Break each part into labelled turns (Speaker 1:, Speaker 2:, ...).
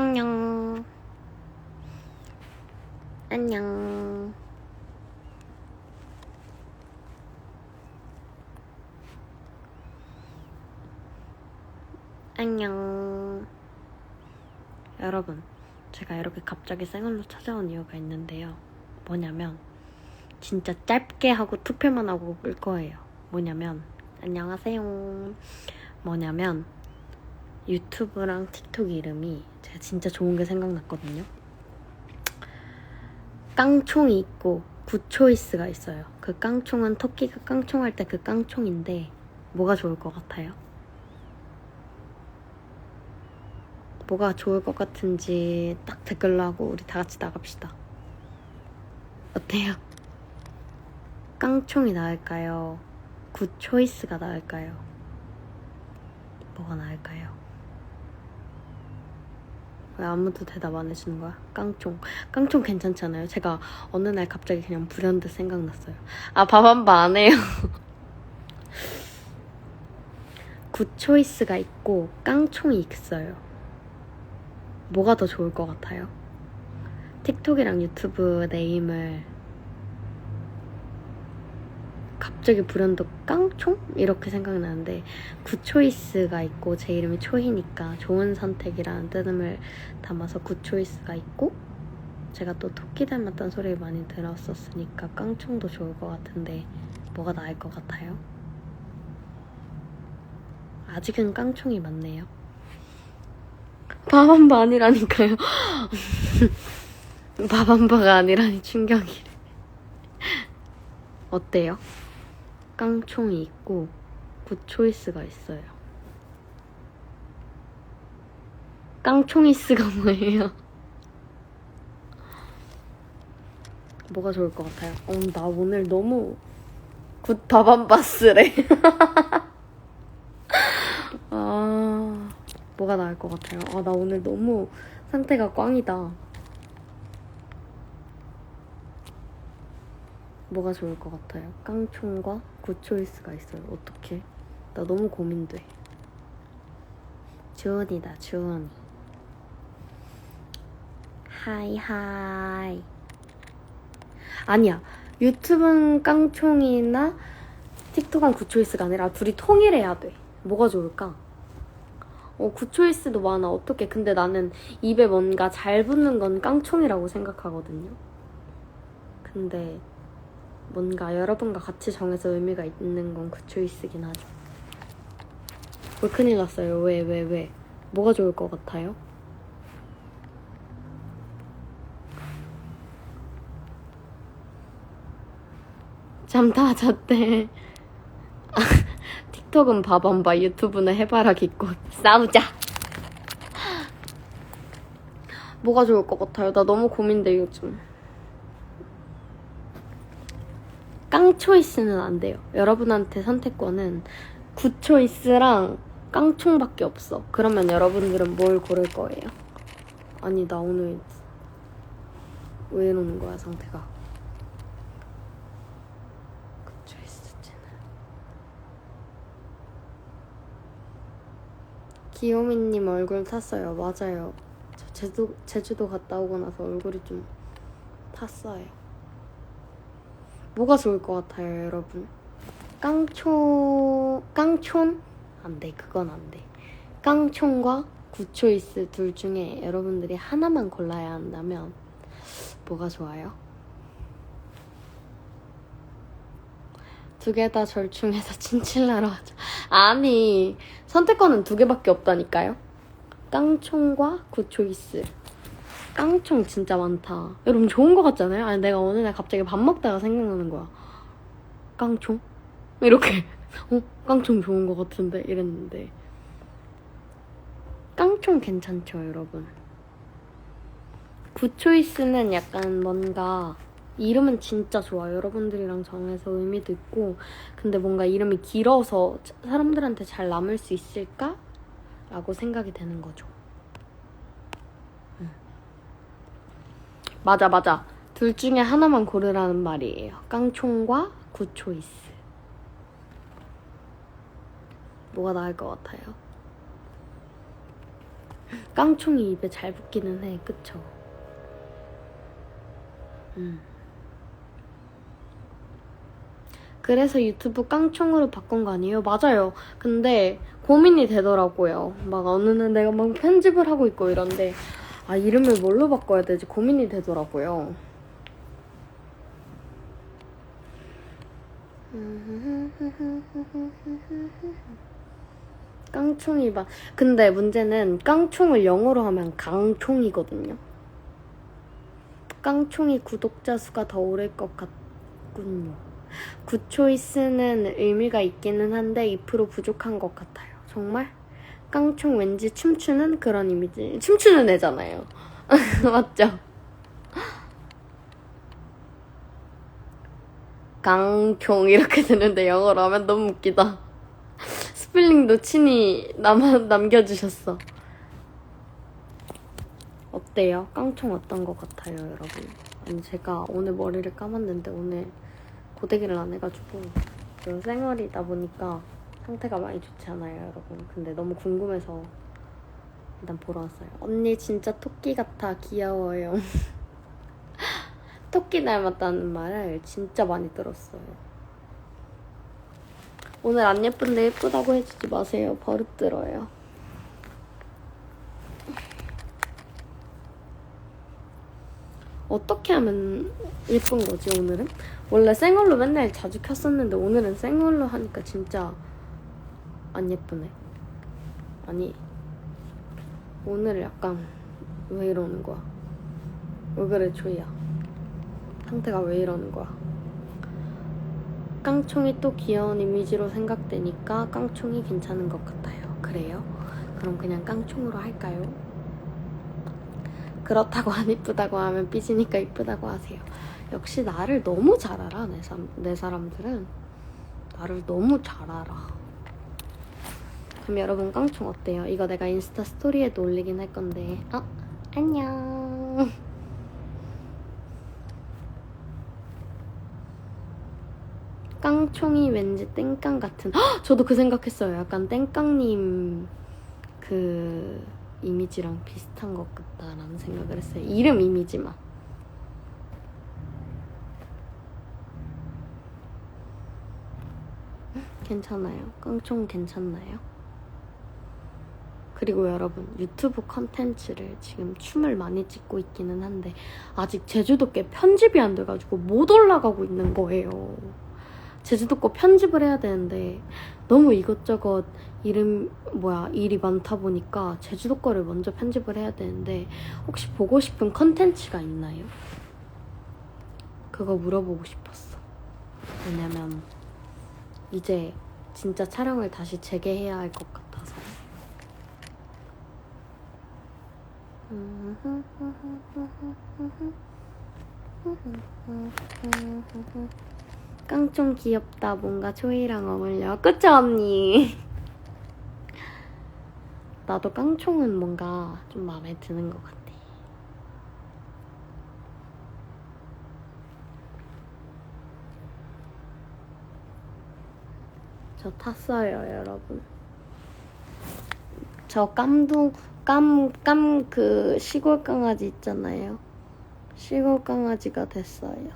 Speaker 1: 안녕. 안녕. 안녕. 여러분, 제가 이렇게 갑자기 생얼로 찾아온 이유가 있는데요. 뭐냐면, 진짜 짧게 하고 투표만 하고 끌 거예요. 뭐냐면, 안녕하세요. 뭐냐면, 유튜브랑 틱톡 이름이 제가 진짜 좋은 게 생각났거든요. 깡총이 있고 굿초이스가 있어요. 그 깡총은 토끼가 깡총할 때 그 깡총인데 뭐가 좋을 것 같아요? 뭐가 좋을 것 같은지 딱 댓글로 하고 우리 다 같이 나갑시다. 어때요? 깡총이 나을까요? 굿초이스가 나을까요? 뭐가 나을까요? 왜 아무도 대답 안 해주는 거야? 깡총. 깡총 괜찮잖아요. 제가 어느 날 갑자기 그냥 불현듯 생각났어요. 아, 밥 한 번 안 해요. 굿초이스가 있고 깡총이 있어요. 뭐가 더 좋을 것 같아요? 틱톡이랑 유튜브 네임을 갑자기 불현듯 깡총? 이렇게 생각나는데 굿초이스가 있고 제 이름이 초이니까 좋은 선택이라는 뜻을 담아서 굿초이스가 있고 제가 또 토끼 닮았다는 소리를 많이 들었었으니까 깡총도 좋을 것 같은데 뭐가 나을 것 같아요? 아직은 깡총이 맞네요. 밥한바 아니라니까요. 밥한바가 아니라니 충격이래. 어때요? 깡총이 있고 굿초이스가 있어요. 깡총이스가 뭐예요? 뭐가 좋을 것 같아요? 어, 나 오늘 너무 굿 바밤바스래. 아, 뭐가 나을 것 같아요? 아, 나 오늘 너무 상태가 꽝이다. 뭐가 좋을 것 같아요? 깡총과 굿초이스가 있어요. 어떻게? 나 너무 고민돼. 주원이다, 주원이. 하이 하이. 아니야. 유튜브는 깡총이나 틱톡은 굿초이스가 아니라 둘이 통일해야 돼. 뭐가 좋을까? 어, 굿초이스도 많아. 어떻게? 근데 나는 입에 뭔가 잘 붙는 건 깡총이라고 생각하거든요. 근데 뭔가 여러분과 같이 정해서 의미가 있는 건 굿초이스긴 하죠. 왜 큰일 났어요? 왜, 왜, 왜? 뭐가 좋을 것 같아요? 잠다 잤대. 아, 틱톡은 봐봐봐, 유튜브는 해바라 기꽃. 싸우자! 뭐가 좋을 것 같아요? 나 너무 고민돼, 요즘. 깡 초이스는 안 돼요. 여러분한테 선택권은 굿초이스랑 깡총밖에 없어. 그러면 여러분들은 뭘 고를 거예요? 아니, 나 오늘 왜 이러는 거야, 상태가. 굿초이스는. 기요미님 얼굴 탔어요. 맞아요. 저 제주, 제주도 갔다 오고 나서 얼굴이 좀 탔어요. 뭐가 좋을 것 같아요, 여러분? 깡초, 깡촌? 안 돼, 그건 안 돼. 깡촌과 구초이스 둘 중에 여러분들이 하나만 골라야 한다면 뭐가 좋아요? 두 개 다 절충해서 친칠라로 하자. 아니, 선택권은 두 개밖에 없다니까요? 깡총과 구초이스. 깡총 진짜 많다. 여러분 좋은 거 같잖아요? 아니 내가 어느 날 갑자기 밥 먹다가 생각나는 거야. 깡총? 이렇게 어? 깡총 좋은 거 같은데? 이랬는데 깡총 괜찮죠 여러분? 굿초이스는 약간 뭔가 이름은 진짜 좋아요. 여러분들이랑 정해서 의미도 있고 근데 뭔가 이름이 길어서 사람들한테 잘 남을 수 있을까? 라고 생각이 되는 거죠. 맞아 맞아 둘 중에 하나만 고르라는 말이에요 깡총과 굿초이스 뭐가 나을 것 같아요? 깡총이 입에 잘 붙기는 해, 그쵸? 음. 그래서 유튜브 깡총으로 바꾼 거 아니에요? 맞아요. 근데 고민이 되더라고요. 막 어느는 내가 막 편집을 하고 있고 이런데 아 이름을 뭘로 바꿔야 되지 고민이 되더라고요. 깡총이 봐. 근데 문제는 깡총을 영어로 하면 강총이거든요. 깡총이 구독자 수가 더 오를 것 같군요. 굿초이스는 의미가 있기는 한데 2% 부족한 것 같아요. 정말? 깡총 왠지 춤추는 그런 이미지. 춤추는 애잖아요. 맞죠? 강총 이렇게 되는데 영어로 하면 너무 웃기다. 스펠링도 친히 남, 남겨주셨어. 어때요? 깡총 어떤 것 같아요, 여러분? 아니, 제가 오늘 머리를 감았는데 오늘 고데기를 안 해가지고 생얼이다 보니까 상태가 많이 좋지 않아요, 여러분. 근데 너무 궁금해서 일단 보러 왔어요. 언니 진짜 토끼 같아, 귀여워요. 토끼 닮았다는 말을 진짜 많이 들었어요. 오늘 안 예쁜데 예쁘다고 해주지 마세요. 버릇 들어요. 어떻게 하면 예쁜 거지 오늘은? 원래 생얼로 맨날 자주 켰었는데 오늘은 생얼로 하니까 진짜 안 예쁘네. 아니 오늘 약간 왜 이러는 거야? 왜 그래 조이야? 상태가 왜 이러는 거야? 깡총이 또 귀여운 이미지로 생각되니까 깡총이 괜찮은 것 같아요. 그래요? 그럼 그냥 깡총으로 할까요? 그렇다고 안 이쁘다고 하면 삐지니까 이쁘다고 하세요. 역시 나를 너무 잘 알아, 내, 사, 내 사람들은. 나를 너무 잘 알아. 그럼 여러분 깡총 어때요? 이거 내가 인스타 스토리에도 올리긴 할 건데. 어? 안녕. 깡총이 왠지 땡깡 같은. 헉! 저도 그 생각했어요. 약간 땡깡님 그 이미지랑 비슷한 것 같다라는 생각을 했어요. 이름 이미지만. 괜찮아요. 깡총 괜찮나요? 그리고 여러분 유튜브 컨텐츠를 지금 춤을 많이 찍고 있기는 한데 아직 제주도께 편집이 안 돼가지고 못 올라가고 있는 거예요. 제주도 거 편집을 해야 되는데 너무 이것저것 이름 뭐야 일이 많다 보니까 제주도 거를 먼저 편집을 해야 되는데 혹시 보고 싶은 컨텐츠가 있나요? 그거 물어보고 싶었어. 왜냐면 이제 진짜 촬영을 다시 재개해야 할 것 같아서. 깡총 귀엽다. 뭔가 초이랑 어울려. 그쵸, 언니? 나도 깡총은 뭔가 좀 마음에 드는 것 같아. 저 탔어요, 여러분. 저 깜둥, 깜, 깜, 그 시골 강아지 있잖아요. 시골 강아지가 됐어요.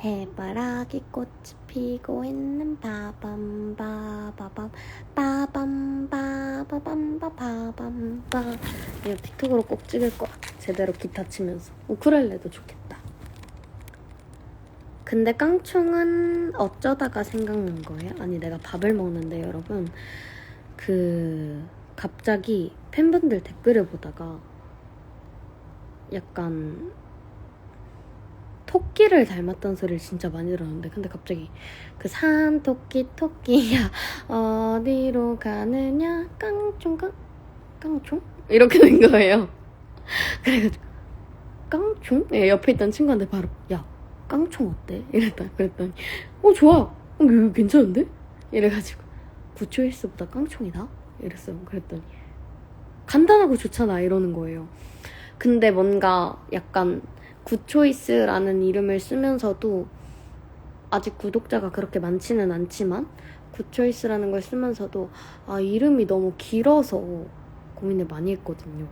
Speaker 1: 해바라기 꽃이 피고 있는 바밤 바바밤 바밤 바바밤 바밤 바 이거 틱톡으로 꼭 찍을 거야 제대로 기타 치면서 우쿨렐레도 좋겠다 근데 깡총은 어쩌다가 생각난 거예요? 아니 내가 밥을 먹는데 여러분 그 갑자기 팬분들 댓글을 보다가 약간 토끼를 닮았다는 소리를 진짜 많이 들었는데 근데 갑자기 그 산토끼 토끼야 어디로 가느냐 깡총 깡 깡총 이렇게 된 거예요. 그래가지고 깡총? 예, 옆에 있던 친구한테 바로 야 깡총 어때? 이랬다 그랬더니 어 좋아 어, 이거 괜찮은데? 이래가지고 구초일스보다 깡총이다? 이랬어요. 그랬더니 간단하고 좋잖아 이러는 거예요. 근데 뭔가 약간 굿초이스라는 이름을 쓰면서도 아직 구독자가 그렇게 많지는 않지만 굿초이스라는 걸 쓰면서도 아 이름이 너무 길어서 고민을 많이 했거든요.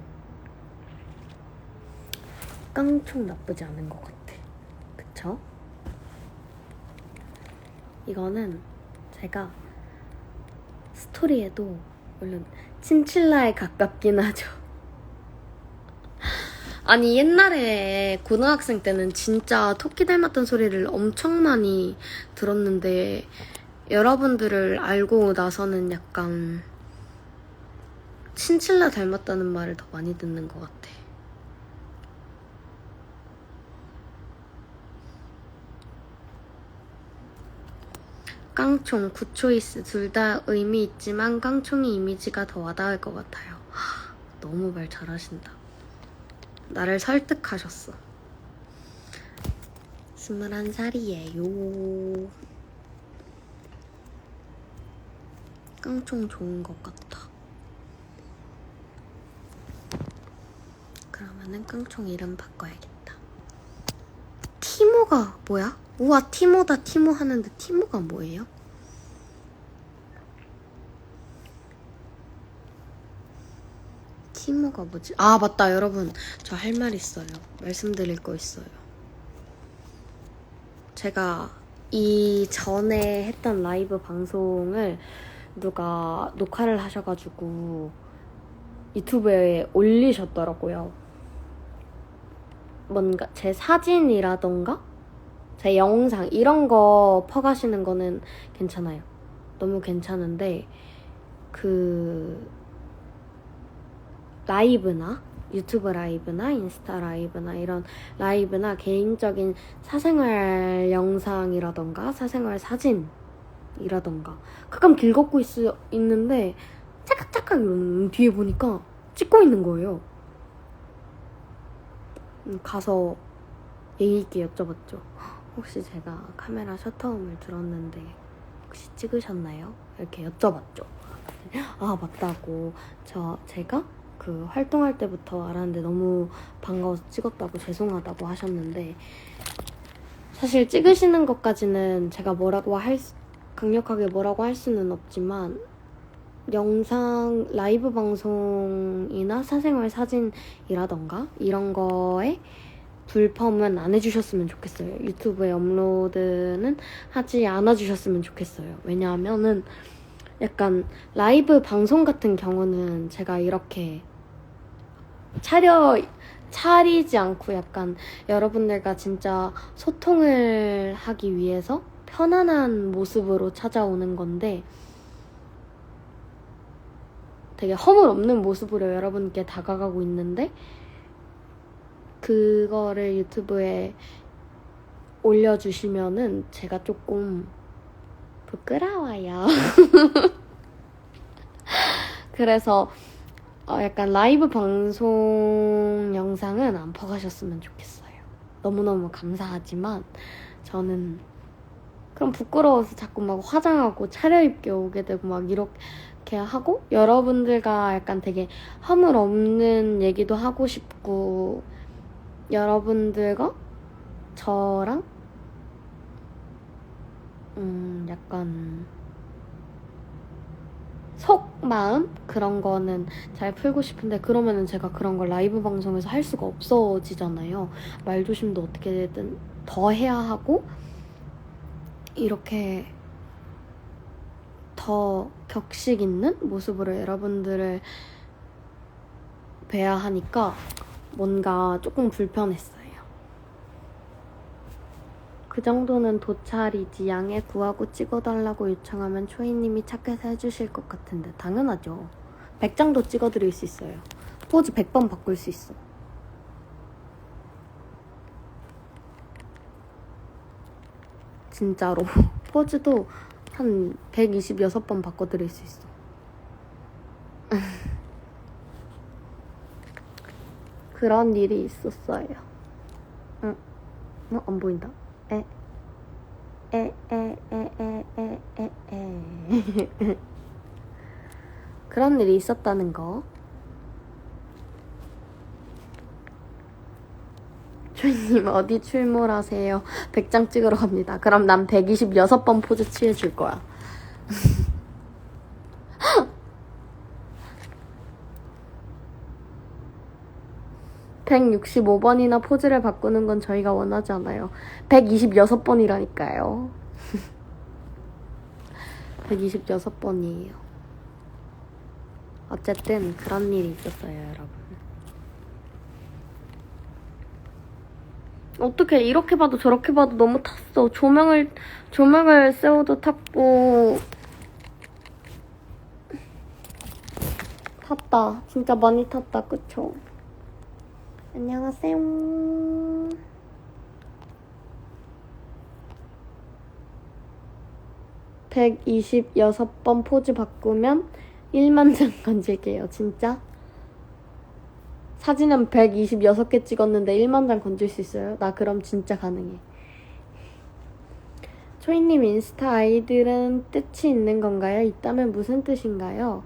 Speaker 1: 깡총 나쁘지 않은 것 같아. 그쵸? 이거는 제가 스토리에도 물론 친칠라에 가깝긴 하죠. 아니 옛날에 고등학생 때는 진짜 토끼 닮았던 소리를 엄청 많이 들었는데 여러분들을 알고 나서는 약간 친칠라 닮았다는 말을 더 많이 듣는 것 같아. 깡총, 굿초이스 둘 다 의미 있지만 깡총이 이미지가 더 와닿을 것 같아요. 하, 너무 말 잘하신다. 나를 설득하셨어. 스물한 살이에요. 깡총 좋은 것 같아. 그러면은 깡총 이름 바꿔야겠다. 티모가 뭐야? 우와 티모다 티모 하는데 티모가 뭐예요? 티모가 뭐지? 아 맞다. 여러분 저 할 말 있어요. 말씀드릴 거 있어요. 제가 이 전에 했던 라이브 방송을 누가 녹화를 하셔가지고 유튜브에 올리셨더라고요. 뭔가 제 사진이라던가 제 영상 이런 거 퍼가시는 거는 괜찮아요. 너무 괜찮은데 그 라이브나 유튜브 라이브나 인스타 라이브나 이런 라이브나 개인적인 사생활 영상이라던가 사생활 사진 이라던가 가끔 길 걷고 있, 있는데 짝짝짝 이러는 뒤에 보니까 찍고 있는 거예요. 음, 가서 예의 있게 여쭤봤죠. 혹시 제가 카메라 셔터음을 들었는데 혹시 찍으셨나요? 이렇게 여쭤봤죠. 아 맞다고 저 제가 그 활동할 때부터 알았는데 너무 반가워서 찍었다고 죄송하다고 하셨는데 사실 찍으시는 것까지는 제가 뭐라고 할 수, 강력하게 뭐라고 할 수는 없지만 영상 라이브 방송이나 사생활 사진이라던가 이런 거에 불펌은 안 해주셨으면 좋겠어요. 유튜브에 업로드는 하지 않아 주셨으면 좋겠어요. 왜냐하면은 약간 라이브 방송 같은 경우는 제가 이렇게 차려 차리지 않고 약간 여러분들과 진짜 소통을 하기 위해서 편안한 모습으로 찾아오는 건데 되게 허물 없는 모습으로 여러분께 다가가고 있는데 그거를 유튜브에 올려주시면은 제가 조금 부끄러워요. 그래서 어, 약간 라이브 방송 영상은 안 퍼가셨으면 좋겠어요. 너무너무 감사하지만 저는 그럼 부끄러워서 자꾸 막 화장하고 차려입게 오게 되고 막 이렇게 하고 여러분들과 약간 되게 허물 없는 얘기도 하고 싶고 여러분들과 저랑 음 약간 속마음 그런 거는 잘 풀고 싶은데 그러면은 제가 그런 걸 라이브 방송에서 할 수가 없어지잖아요. 말 조심도 어떻게든 더 해야 하고 이렇게 더 격식 있는 모습으로 여러분들을 뵈야 하니까 뭔가 조금 불편했어요. 그 정도는 도찰이지 양해 구하고 찍어달라고 요청하면 초이님이 착해서 해주실 것 같은데 당연하죠. 100장도 찍어드릴 수 있어요. 포즈 100번 바꿀 수 있어. 진짜로 포즈도 한 126번 바꿔드릴 수 있어. 그런 일이 있었어요. 응. 어, 안 보인다. 에. 에, 에, 에, 에, 에, 에, 에. 그런 일이 있었다는 거. 주인님 어디 출몰하세요? 100장 찍으러 갑니다. 그럼 난 126번 포즈 취해줄 거야. 165번이나 포즈를 바꾸는 건 저희가 원하지 않아요. 126번이라니까요. 126번이에요. 어쨌든 그런 일이 있었어요, 여러분. 어떻게 이렇게 봐도 저렇게 봐도 너무 탔어. 조명을 조명을 세워도 탔고 탔다. 진짜 많이 탔다. 그쵸? 안녕하세요. (126번) 포즈 바꾸면 1만 장 건질게요 진짜 사진 은 126개 찍었는데 1만 장 건질 수 있어요? 나 그럼 진짜 가능해 초이님 인스타 아이들은 뜻이 있는 건가요? 있다면 무슨 뜻인가요?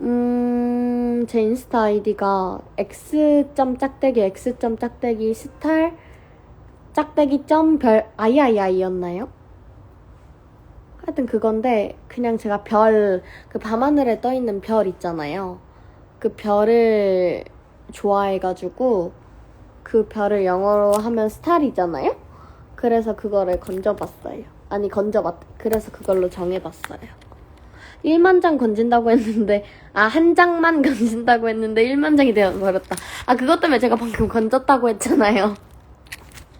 Speaker 1: 음, 제 인스타 아이디가 x 짝대기 x 짝대기 스탈 짝대기 점별 아이아이아이였나요? 하여튼 그건데 그냥 제가 별 그 밤하늘에 떠 있는 별 있잖아요. 그 별을 좋아해가지고 그 별을 영어로 하면 스타리잖아요. 그래서 그거를 건져봤어요. 아니 건져봤. 그래서 그걸로 정해봤어요. 1만 장 건진다고 했는데 아 한 장만 건진다고 했는데 1만 장이 되어버렸다. 아 그것 때문에 제가 방금 건졌다고 했잖아요.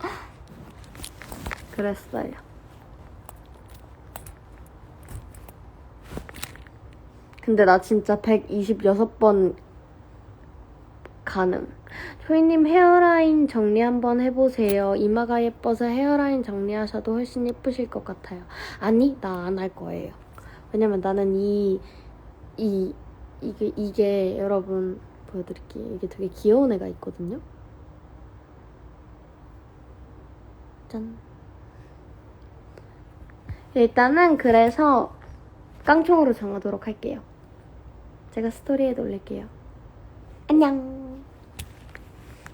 Speaker 1: 그랬어요. 근데 나 진짜 126번 가능. 초이님 헤어라인 정리 한번 해보세요. 이마가 예뻐서 헤어라인 정리하셔도 훨씬 예쁘실 것 같아요. 아니, 나 안 할 거예요. 왜냐면 나는 이, 이, 이게, 이게 여러분 보여드릴게요. 이게 되게 귀여운 애가 있거든요. 짠. 일단은 그래서 깡총으로 정하도록 할게요. 제가 스토리에 올릴게요. 안녕.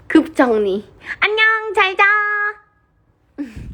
Speaker 1: 급 정리. 안녕, 잘 자.